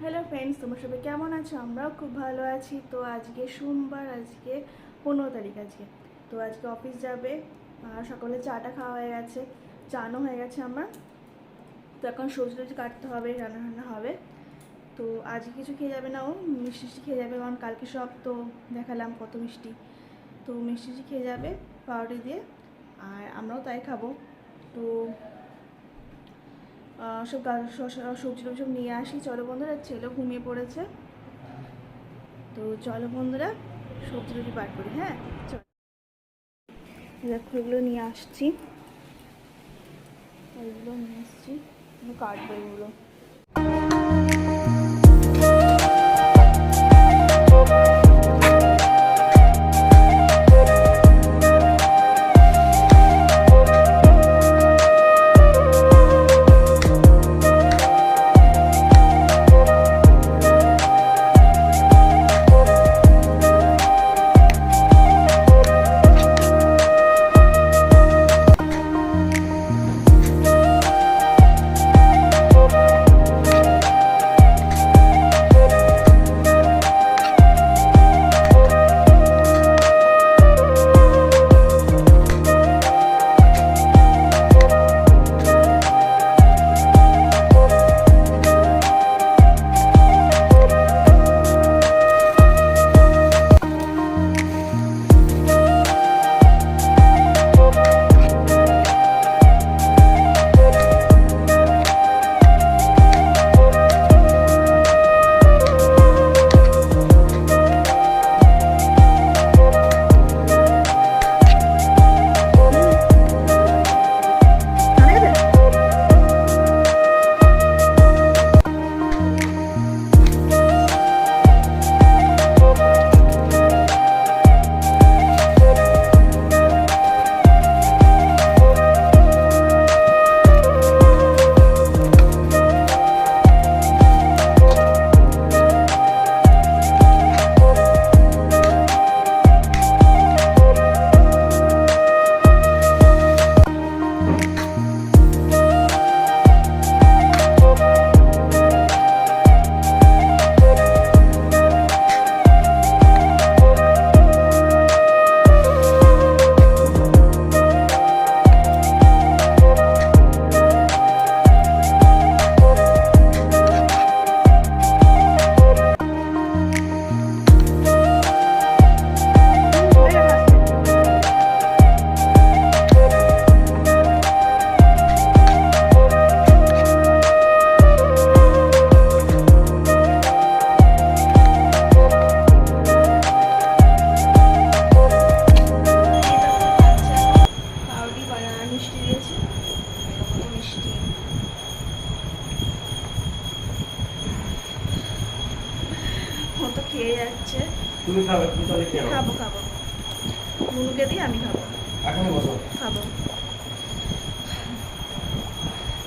Hello friends তোমার সবাই কেমন আছো? আমরাও খুব ভালো আছি। তো আজকে সোমবার, আজকে পনেরো তারিখ আজকে। তো আজকে অফিস যাবে। আর সকালে চাটা খাওয়া হয়ে গেছে। চানও হয়ে গেছে আমার। তো এখন সবজি টবজি কাটতে হবে, রান্না রান্না হবে। তো আজকে কিছু খেয়ে যাবে না ও। মিষ্টি মিষ্টি খেয়ে যাবে কারণ কালকে সব তো দেখালাম কত মিষ্টি। তো মিষ্টি খেয়ে যাবে পাউরুটি দিয়ে। আর আমরাও তাই খাব। তো সব সবজি টবজি সব নিয়ে আসি। চলো বন্ধুরা, ছেলে ঘুমিয়ে পড়েছে। তো চলো বন্ধুরা, সবজি টবজি বার করি হ্যাঁ? দেখো, এগুলো নিয়ে আসছি। এগুলো নিয়ে আসছি। কাটবো এগুলো।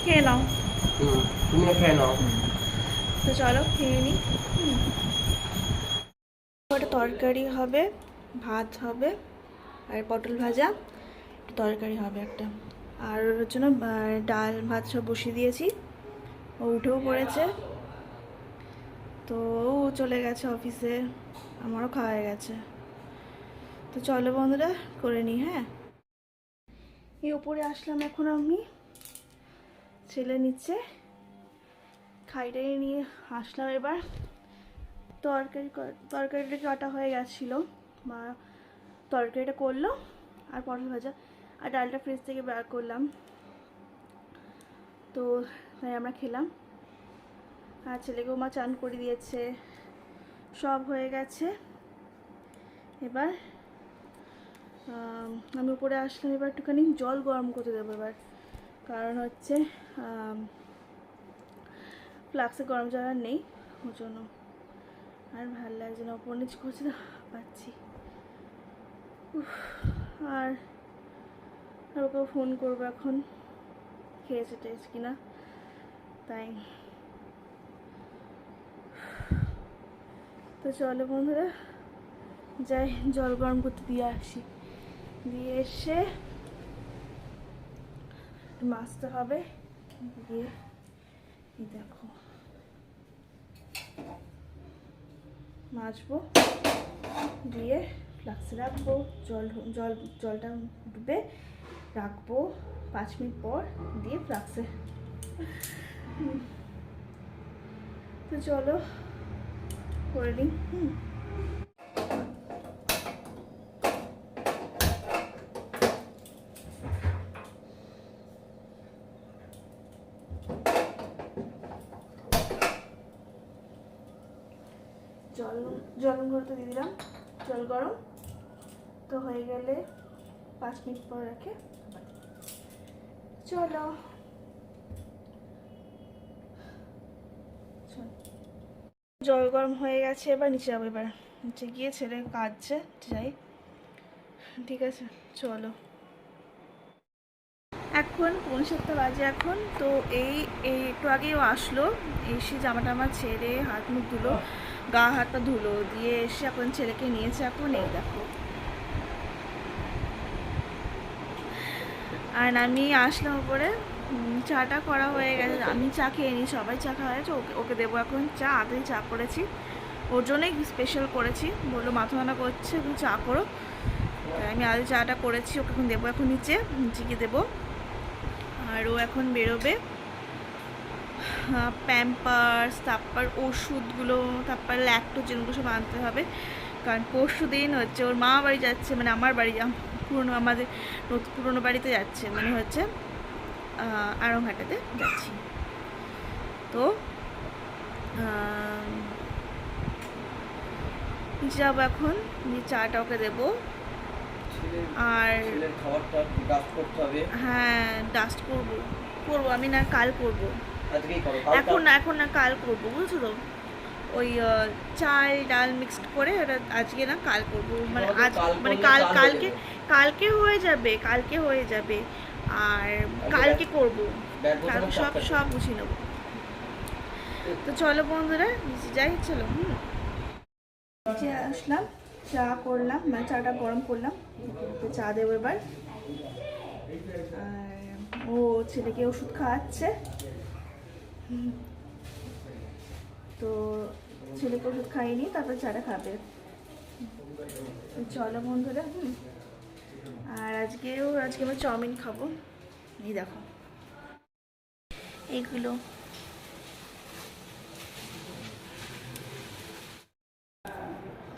খেয়ে নাও। তুমিও খেয়ে নাও। তো চলো খেয়ে নিই। একটা তরকারি হবে ভাত হবে আর পটল ভাজা তরকারি হবে একটা। আর ওর জন্য ডাল ভাত সব বসিয়ে দিয়েছি। ও উঠেও পড়েছে। তো ও চলে গেছে অফিসে আমারও খাওয়া হয়ে গেছে। তো চলো বন্ধুরা করে নিই হ্যাঁ? এই ওপরে আসলাম এখন আমি। ছেলে নিচ্ছে। খাইটাই নিয়ে আসলাম এবার। তরকারি তরকারিটা কাটা হয়ে গেছিল? মা তরকারিটা করল আর পটল ভাজা আর ডালটা ফ্রিজ থেকে বার করলাম। তো তাই আমরা খেলাম। আর ছেলেকেও মা চান করে দিয়েছে। সব হয়ে গেছে। এবার আমি উপরে আসলাম এবার একটুখানি। জল গরম করতে দেবো এবার। কারণ হচ্ছে ফ্লাক্সে গরম জল আর নেই, ওর জন্য। আর ভালো লাগছে না, ওপর নিচ করছে না পাচ্ছি। আর আর ওকেও ফোন করব এখন, খেয়েছে টেয়েছে কিনা, তাই। তো চলো বন্ধুরা, যাই, জল গরম করতে দিয়ে আসি। দিয়ে এসে মাছতে হবে দিয়ে দেখো মাজবো দিয়ে ফ্লাক্সে রাখব জল জল জলটা ডুবে রাখব পাঁচ মিনিট পর দিয়ে ফ্লাক্সে তো চলো করে নিই হুম জল জল করতে দিয়ে দিলাম। জল গরম। তো হয়ে গেলে পাঁচ মিনিট পর রাখে চলো। জল গরম হয়ে গেছে, এবার নিচে যাব এবার। নিচে গিয়ে ছেলে কাঁদছে যাই। ঠিক আছে, চলো। এখন পৌনে সাতটা বাজে এখন, তো এই এই একটু আগেও আসলো। এসে জামা টামা ছেড়ে হাত মুখ ধুলো। গা হাতটা ধুলো, দিয়ে এসে এখন ছেলেকে নিয়েছে এখন, এই দেখো। আর আমি আসলাম উপরে চাটা করা হয়ে গেছে, আমি চা খেয়ে নিই, সবাই চা খাওয়া হয়েছে, ওকে ওকে দেবো এখন চা আগে চা করেছি। ওর জন্যই স্পেশাল করেছি, বলল মাথা মানা করছে চা করো। আমি আগে চাটা করেছি, ওকে এখন দেবো এখন নিচে নিচে দেবো। আর ও এখন বেরোবে। প্যাম্পার্স তারপর ওষুধগুলো তারপর ল্যাক্টোজেনগুলো সব আনতে হবে। কারণ পরশু দিন হচ্ছে ওর মা বাড়ি যাচ্ছে মানে আমার বাড়ি পুরনো আমাদের পুরনো বাড়িতে যাচ্ছে। মানে হচ্ছে আহ, আড়ংঘাটাতে যাচ্ছি। তো যাব এখন চাটা ওকে দেবো। আর হ্যাঁ ডাস্ট করব। করব আমি না কাল করব। এখন না এখন না কাল করব বুঝছ তো? ওই চাল ডাল মিক্সড করে ওটা আজকে না কাল করব। মানে আজ মানে কাল কাল কালকে কালকে হয়ে যাবে কালকে হয়ে যাবে। আর কালকে করব। সব সব গুছিয়ে নেব। তো চলো বন্ধুরা নিচে যাই চলো হুম। নিচে আসলাম চা করলাম মানে চাটা গরম করলাম তো চা দেবো এবার। আর ও ছেলেকে ওষুধ খাওয়াচ্ছে। তো ছেলেকে ওষুধ খাইনি তারপর চাটা খাবে। চলো বন্ধুরা, হুম। আর আজকেও, আজকে আমরা চাউমিন খাব। এই দেখো। এইগুলো।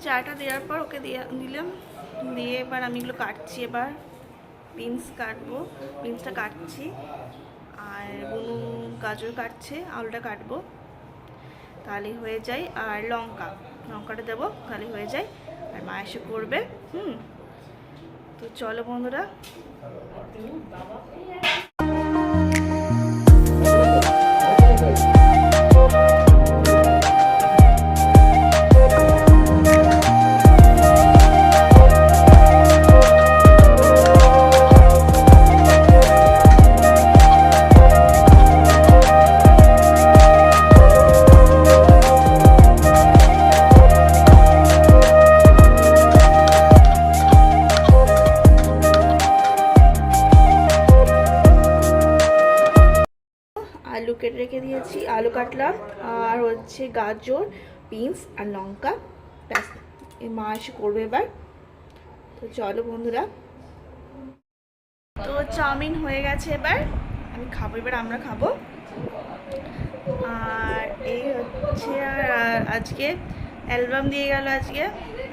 চাটা দেওয়ার পর ওকে দিয়ে, দিলাম। দিয়ে এবার আমি এগুলো কাটছি এবার। বিনস কাটবো। বিনসটা কাটছি। আর বুনু গাজর কাটছে, আলুটা কাটবো। তাহলে হয়ে যায়, আর লঙ্কা। লঙ্কাটা দেবো তাহলে হয়ে যায়, আর মা এসে করবে, হুম। তো চলো বন্ধুরা। কাটলাম আর হচ্ছে গাজর, বিনস আর লঙ্কা। ব্যাস, এই মা এসে করবে এবার। তো চলো বন্ধুরা। তো চাউমিন হয়ে গেছে এবার। আমি খাব এবার, আমরা খাব। আর এই হচ্ছে, আর আজকে অ্যালবাম দিয়ে গেল আজকে।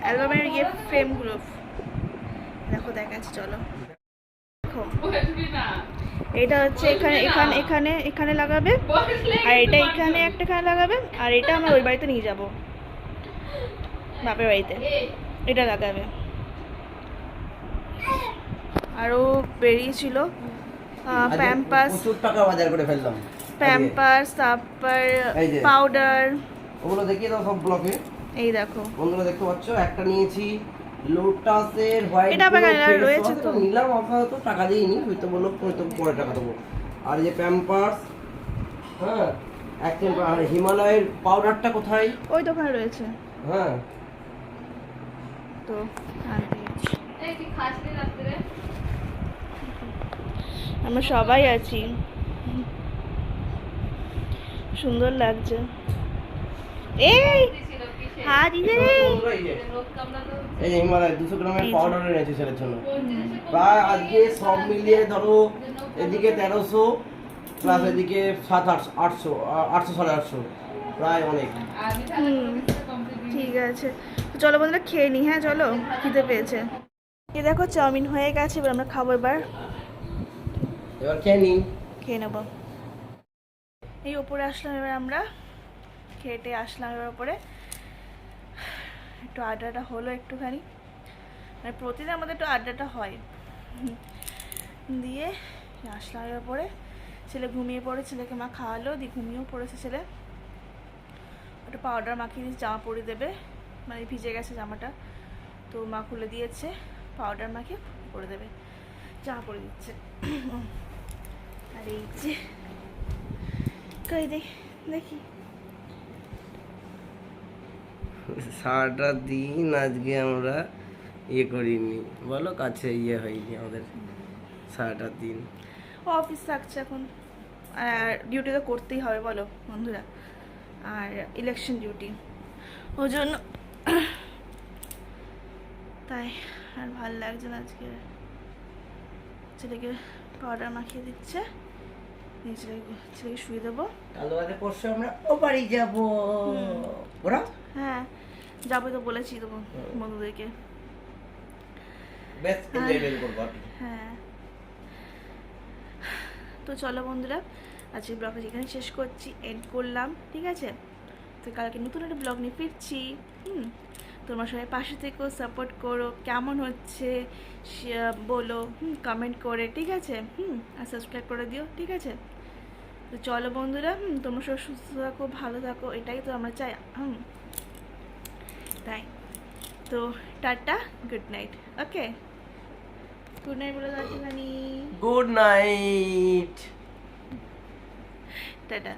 অ্যালবামের ইয়ে ফ্রেমগুলো দেখো, দেখাচ্ছি, চলো। দেখো। এটা হচ্ছে এখানে এখানে এখানে এখানে লাগাবে। আর এটা এখানে একটা এখানে লাগাবে আর এটা আমরা ওই বাড়িতে নিয়ে যাব। বাপের বাড়িতে। এটা লাগাবে। আরও বেরিয়েছিল আজকে প্যাম্পাস টাকা বাজার করে ফেললাম। প্যাম্পাস তারপর পাউডার ওগুলো দেখিয়ে দাও সব ব্লকে এই দেখো। বন্ধুরা দেখতে পাচ্ছ একটা নিয়েছি লোটাসের হোয়াইট এটা কালার রয়েছে তো। নিলাম আপাতত টাকা দিইনি হয়তো বলল হয়তো পরে টাকা দেবো। আর যে প্যাম্পার্স হ্যাঁ এক আর হিমালয়ের পাউডারটা কোথায়? ওই দোকানে রয়েছে। হ্যাঁ। তো আমরা সবাই আছি। সুন্দর লাগছে। এই! হ্যাঁ দিদি এই যে হিমালয় দুশো গ্রামের পাউডার এনেছি ছেলের জন্য। প্রায় আজকে সব মিলিয়ে ধরো এদিকে তেরোশো প্লাস এদিকে সাত আটশো আটশো আটশো সাড়ে আটশো প্রায় অনেক। হুম, ঠিক আছে। চলো বন্ধুরা খেয়ে নিই হ্যাঁ চলো খিদে পেয়েছে। এই দেখো চাউমিন হয়ে গেছে এবার আমরা খাব এবার। এবার খেয়ে নিন খেয়ে নেব। এই ওপরে আসলাম এবার আমরা। খেটে আসলাম এবার ওপরে। একটু আড্ডাটা হলো একটুখানি। মানে প্রতিদিন আমাদের একটু আড্ডাটা হয়। দিয়ে আসলাম এবার পরে ছেলে ঘুমিয়ে পড়ে, ছেলেকে মা খাওয়ালো, দিয়ে ঘুমিয়েও পড়েছে ছেলে। একটু পাউডার মাখিয়ে দিয়ে জামা পরিয়ে দেবে। মানে ভিজে গেছে জামাটা। তো মা খুলে দিয়েছে পাউডার মাখিয়ে পরে দেবে। জামা পরে দিচ্ছে। আর এই যে, কই দেখ দেখি। সারাটা দিন আজকে আমরা ইয়ে করিনি। বলো কাছে ইয়ে হয়নি আমাদের সারাটা দিন। ও অফিস থাকছে এখন। আর ডিউটি তো করতেই হবে বলো বন্ধুরা। আর ইলেকশন ডিউটি ওই জন্য তাই আর ভালো লাগছে না আজকে। ছেলেকে পাউডার মাখিয়ে দিচ্ছে। ছেলেকে ছেলেকে শুয়ে দেবো। কাল বাদে পরশু আমরা ও বাড়ি যাব। ওরা? হ্যাঁ। যাবে তো বলেছি তো বন্ধুদেরকে। কি। হ্যাঁ। তো চলো বন্ধুরা আজকে ব্লগটা যেখানে শেষ করছি এন্ড করলাম ঠিক আছে? তো কালকে নতুন একটা ব্লগ নিয়ে ফিরছি হুম? তোমার সবাই পাশে থেকেও সাপোর্ট করো কেমন হচ্ছে বলো হুম কমেন্ট করে ঠিক আছে? হুম আর সাবস্ক্রাইব করে দিও ঠিক আছে? তো চলো বন্ধুরা হুম তোমরা সব সুস্থ থাকো ভালো থাকো এটাই তো আমরা চাই হুম? তাই তো tata good night okay good night বলে দাও একটুখানি গুড নাইট টাটা